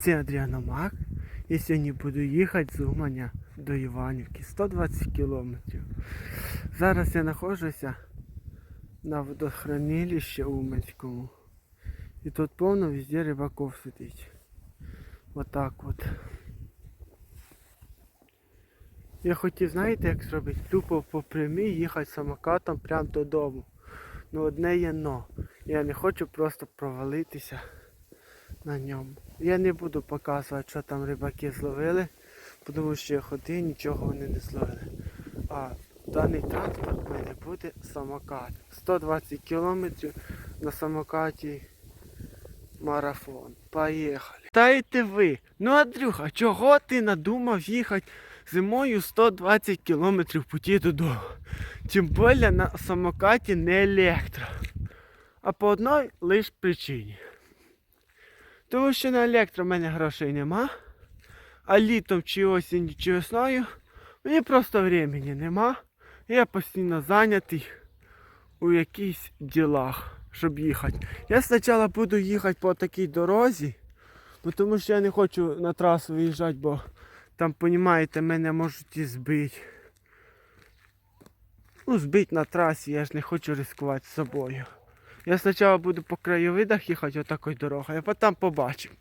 Це Адріана Мак. І сьогодні буду їхати з Уманя до Іванівки. 120 кілометрів. Зараз я знаходжуся на водохранилищі Уманському. І тут повно везде рибаков сидить. Отак от. Я хотів, знаєте, як зробити? Тупо по прямій їхати самокатом прямо додому. Ну одне є но. Я не хочу просто провалитися на ньому. Я не буду показувати, що там рибаки зловили, тому що я ходив, нічого вони не зловили. А даний транспорт в мене буде самокат. 120 кілометрів на самокаті марафон. Поїхали. Ти ви. Ну, Андрюха, чого ти надумав їхати зимою 120 кілометрів путі додому? Тим більше на самокаті не електро. А по одній лише причині. Тому що на електро в мене грошей нема. А літом чи осінь, чи весною мені просто времени нема. Я постійно зайнятий у якихось ділах, щоб їхати. Я спочатку буду їхати по такій дорозі, бо тому що я не хочу на трасу виїжджати, бо там, розумієте, мене можуть і збити. Ну, збити на трасі, я ж не хочу ризикувати з собою. Я спочатку буду по краєвидах їхати отакою дорогою, а потім побачимо.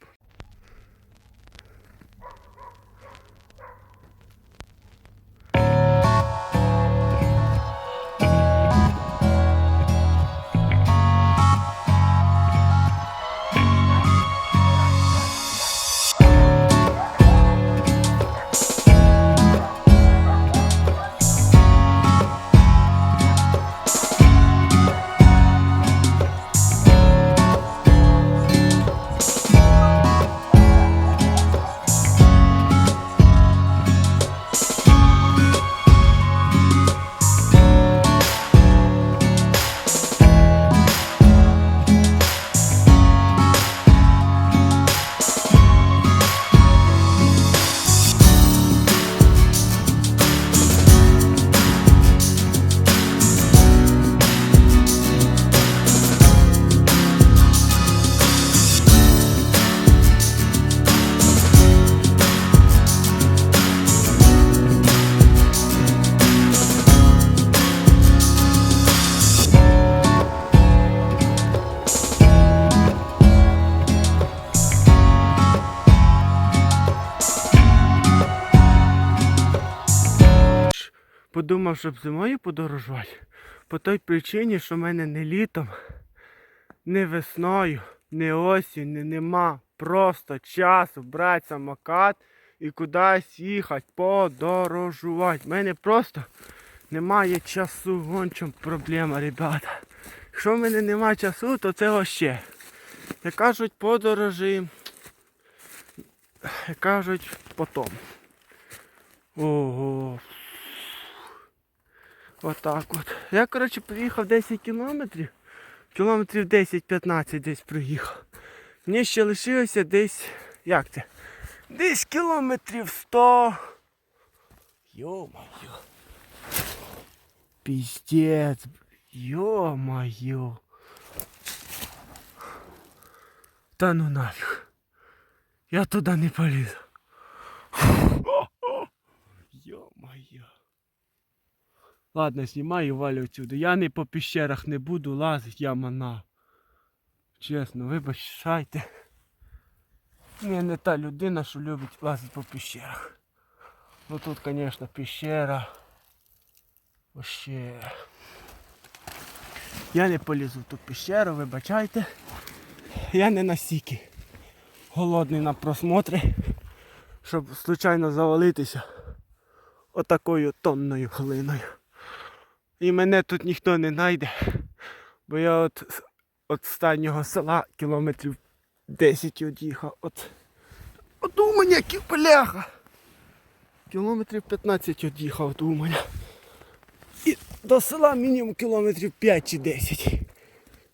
Подумав, щоб зимою подорожувати. По той причині, що в мене не літом, не весною, не осінню, нема просто часу брати самокат і кудись їхати, подорожувати. У мене просто немає часу, вон чому проблема, ребята. Якщо в мене немає часу, то це вообще. Як кажуть, подорожі, як кажуть, потом. Ого. Отак от. Я, коротше, приїхав 10 кілометрів. Кілометрів 10-15 десь проїхав. Мені ще лишилося десь. Як це? Десь кілометрів 100. Йо-моє. Піздець. Йо-моє. Та ну нафіг. Я туди не полізу. Йо-моє. Ладно, знімаю валю отсюди. Я не по піщерах не буду лазити, я мана. Чесно, вибачайте. Я не та людина, що любить лазити по піщерах. Ну тут, звісно, піщера. Вообще. Я не полізу в ту піщеру, вибачайте. Я не настільки голодний на просмотри, щоб случайно завалитися отакою тонною глиною. І мене тут ніхто не знайде. Бо я от з останнього села кілометрів 10 од'їхав. От, от Уманя, бляха. Кілометрів 15 од'їхав від Уманя. І до села мінімум кілометрів 5 чи 10.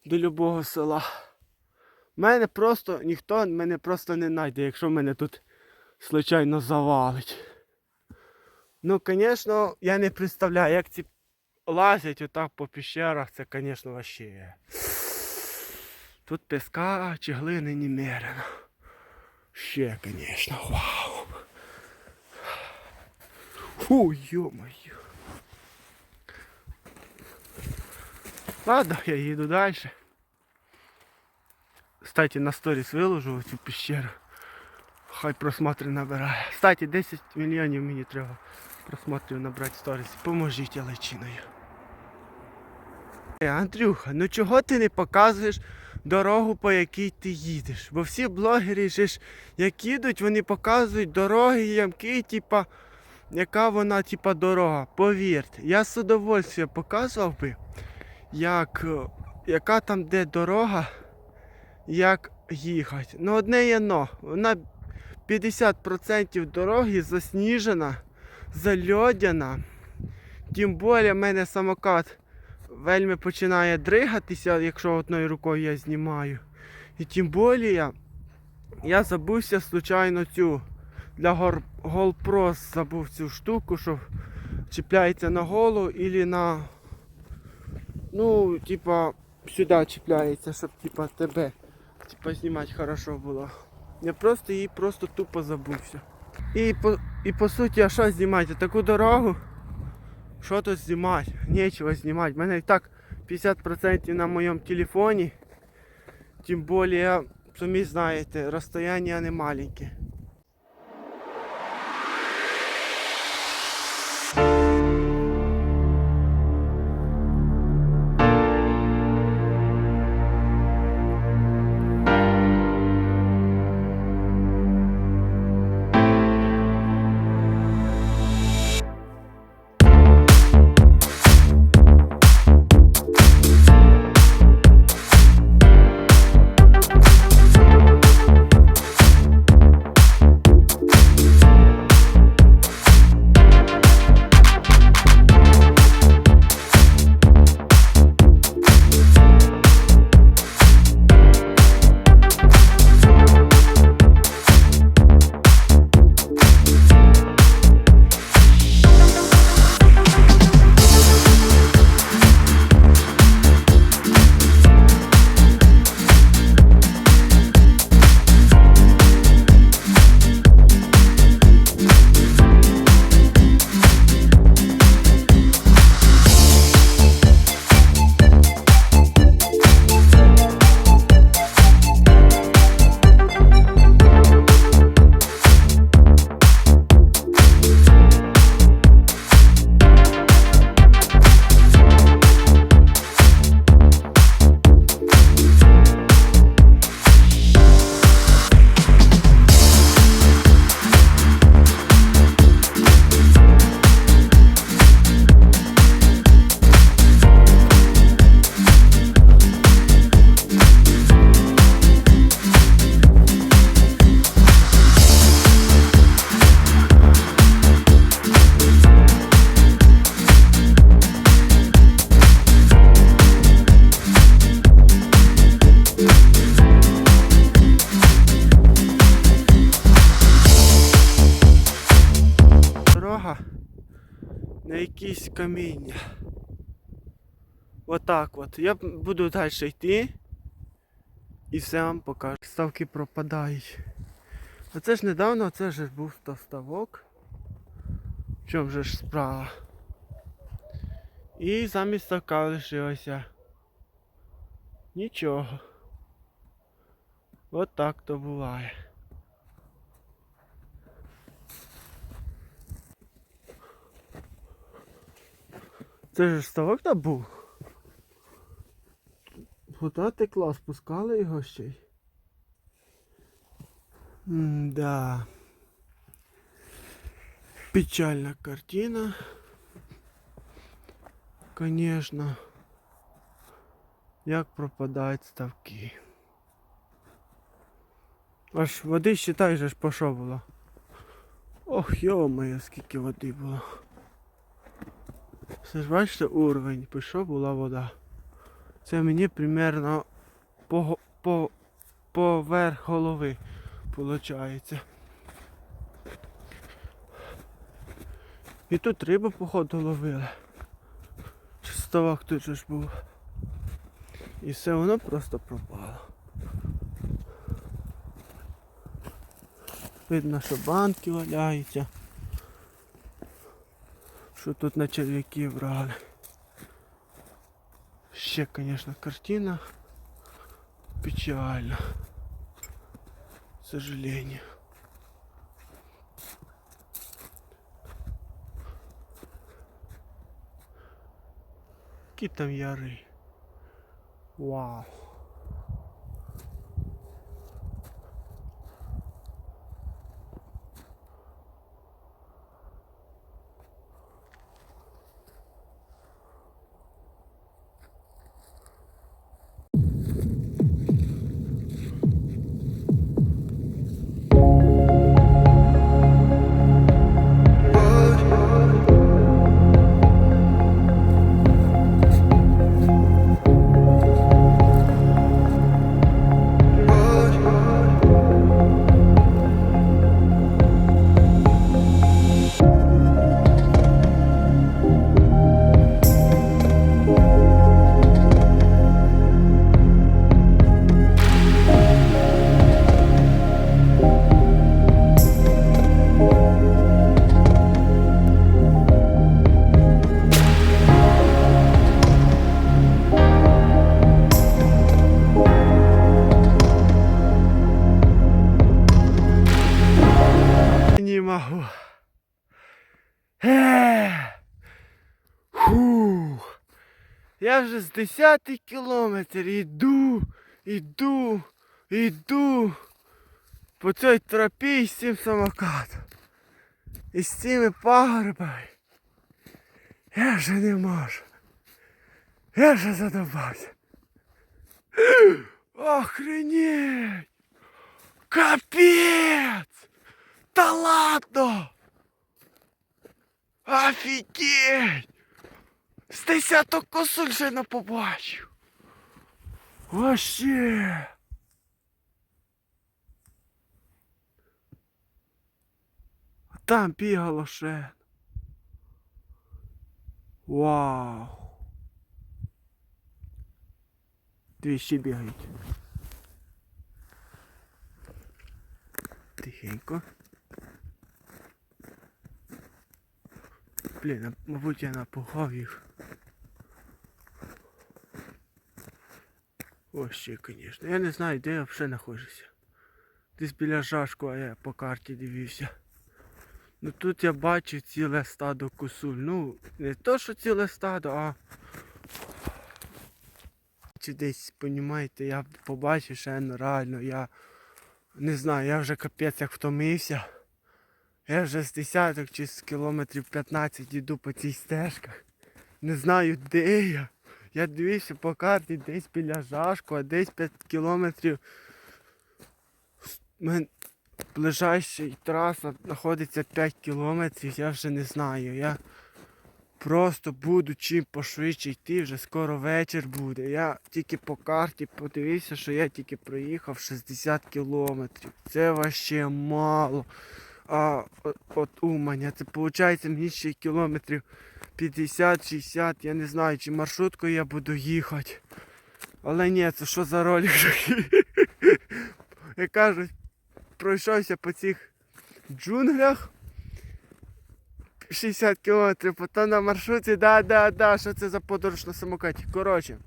До любого села. Мене просто ніхто мене просто не знайде, якщо мене тут случайно завалить. Ну, звісно, я не представляю, як ці лазять отак по піщерах, це, звісно, вообще. Тут піска чи глини немерено. Ще, звісно, вау. Фу, ё-моё. Ладно, я їду далі. Кстати, на сторіс виложу цю пещеру. Хай просмотри набирає. Кстати, 10 мільйонів мені треба просмотрів набрати сторіс. Поможіть личиною. Е, Андрюха, ну чого ти не показуєш дорогу, по якій ти їдеш? Бо всі блогери ж, як їдуть, вони показують дороги ямки, типа, яка вона, типа, дорога. Повірте, я з удовольствием показував би, як, е, яка там де дорога, як їхати. Ну одне є но. Вона 50% дороги засніжена, зальодяна. Тим більше в мене самокат вельми починає дригатися, якщо одною рукою я знімаю. І тим більше я, забувся случайно цю для GoPro забув цю штуку, що чіпляється на голову і на. Ну, типа, сюди чіпляється, щоб типа тебе типа знімати хорошо було. Я просто її просто тупо забувся. І по, і по суті, а що знімати? Таку дорогу? Що тут знімати? Нічого знімати. У мене і так 50% на моєму телефоні. Тим більше, самі знаєте, розстояння не маленьке. Каміння. Отак от. Я буду далі йти і все вам покажу. Ставки пропадають. А це ж недавно, це ж був та ставок. В чому же ж справа? І замість ставка лишилося. Нічого. От так то буває. Це ж ставок там був. Вода текла, спускали його ще й. Да. Печальна картина. Конечно. Як пропадають ставки. Аж води считай же ж по що було. Ох, йо-моє, скільки води було. Все ж бачите уровень, пішов була вода. Це мені примерно по, по, поверх голови виходить. І тут рибу походу ловили. Ставок тут ж був. І все воно просто пропало. Видно, що банки валяються. Що тут на черв'яки брали. Ще, звісно, картина печальна. К сожалению. Які там яри. Вау. Ех. Фух. Я вже з 10 кілометр іду, іду, іду по цій тропі з цим самокатом. І з цими пагорбами. Я вже не можу. Я вже задобався. Охренеть! Капець! Та ладно! Офігеть! З десяток косуль вже не побачив. Вообще. Там бігало ще. Вау. Дві бігають. Тихенько. Блін, мабуть я напугав їх. Ось ще, звісно. Я не знаю, де я взагалі знаходжуся. Десь біля жашку, а я по карті дивився. Ну тут я бачив ціле стадо косуль. Ну, не то, що ціле стадо, а. Чи десь, понімаєте, я побачив ще реально, я не знаю, я вже капець як втомився. Я вже з десяток чи з кілометрів 15 йду по цій стежках. Не знаю де я. Я дивився по карті десь біля жашку, а десь 5 кілометрів. Ближайша траса знаходиться 5 кілометрів, я вже не знаю. Я просто буду чим пошвидше йти, вже скоро вечір буде. Я тільки по карті подивився, що я тільки проїхав 60 кілометрів. Це вообще мало. А от, от Уманя, це виходить мені ще кілометрів 50-60, я не знаю, чи маршруткою я буду їхати. Але ні, це що за ролик? Як кажуть, пройшовся по цих джунглях 60 кілометрів, потім на маршруті, да-да-да, що це за подорож на самокаті. Коротше,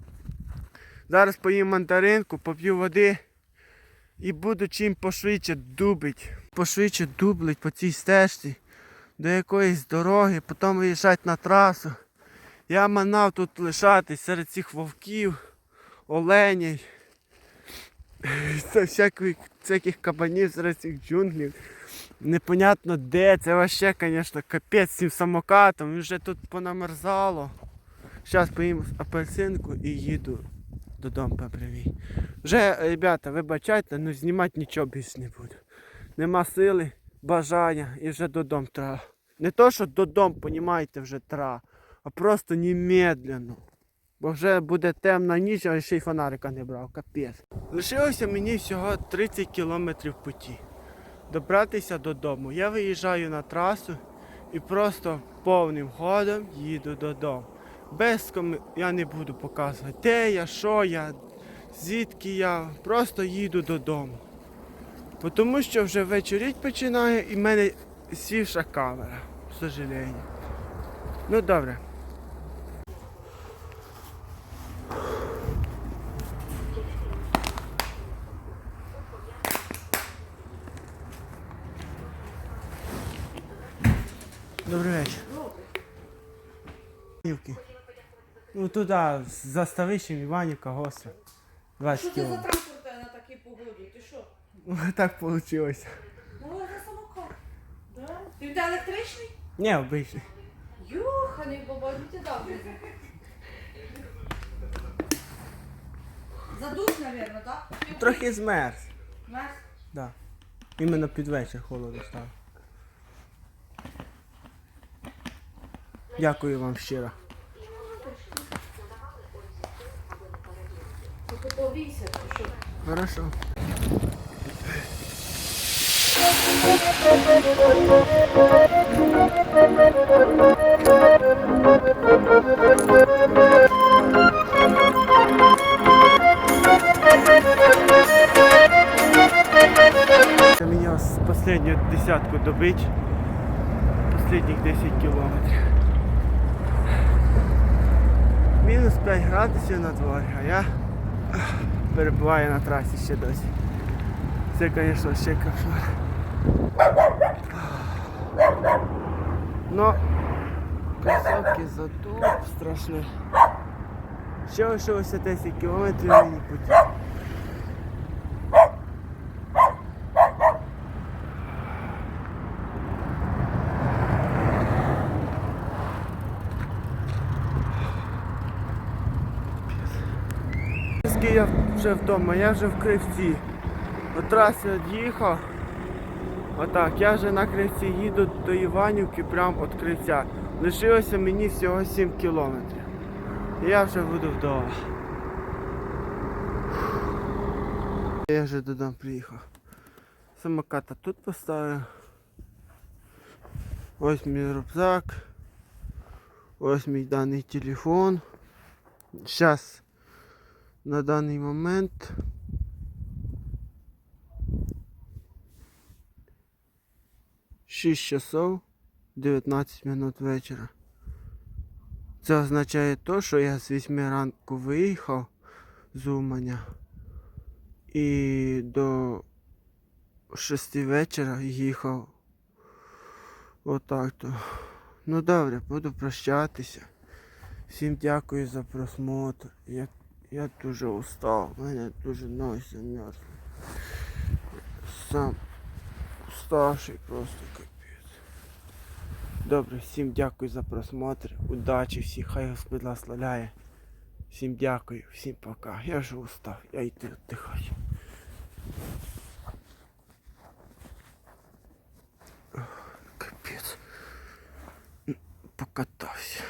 зараз поїм мандаринку, поп'ю води і буду чим пошвидше дубить. Пошвидше дублить по цій стежці до якоїсь дороги, потім виїжджати на трасу. Я манав тут лишатись серед цих вовків, оленей, всяких, всяких кабанів серед цих джунглів. Непонятно де, це вообще, звісно, капець з цим самокатом, вже тут понамерзало. Зараз поїм апельсинку і їду додому по прямій. Вже, ребята, вибачайте, ну знімати нічого більше не буду. Нема сили, бажання і вже додому треба. Не то, що додому, понімаєте, вже треба, а просто немедленно. Бо вже буде темна ніч, а ще й фонарика не брав, капець. Лишилося мені всього 30 кілометрів путі. Добратися додому. Я виїжджаю на трасу і просто повним ходом їду додому. Без ком... я не буду показувати, де я, що я, звідки я. Просто їду додому. Тому що вже вечоріть починає і в мене сівша камера, к сожалению. Ну добре. Добрий вечір. Івки. Ну туди, за ставищем Іванівка, гостра. 20 Що це за кілометрів. транспорт на такій погоді? Ти що? Ну, Так. Ну, за самокат. Да? Ти де електричний? Ні, обичний. Юханий баба, ти дав. Задуш, мабуть, так? Трохи змерз. Мерз? Да. Іменно під вечір холодно стало. Дякую вам щиро. Повійся, що? Хорошо. Мені ось останню десятку добить. Последніх 10 кілометрів. Мінус 5 градусів на дворі, а я перебуваю на трасі ще досі. Це, звісно, ще кошмар. Но задув страшно. Ще лишилося 10 кілометрів мені путі. Я вже вдома, я вже в кривці. От трасі від'їхав. Отак, я вже на кривці їду до Іванівки прямо від кривця. Лишилося мені всього 7 кілометрів. Я вже буду вдома. Я вже додому приїхав. Самоката тут поставив. Ось мій рюкзак. Ось мій даний телефон. Зараз на даний момент шість часов 19 минут вечора. Це означає то, що я з 8 ранку виїхав з Уманя і до 6 вечора їхав отак то. Ну добре, буду прощатися. Всім дякую за просмотр. Я, я дуже устав, у мене дуже ноги замерзли. Сам уставший просто. Добре, всім дякую за просмотр. Удачі, всім, хай Господь благословляє. Всім дякую, всім пока. Я вже устав, я йти віддихаю. Капець. Покатався.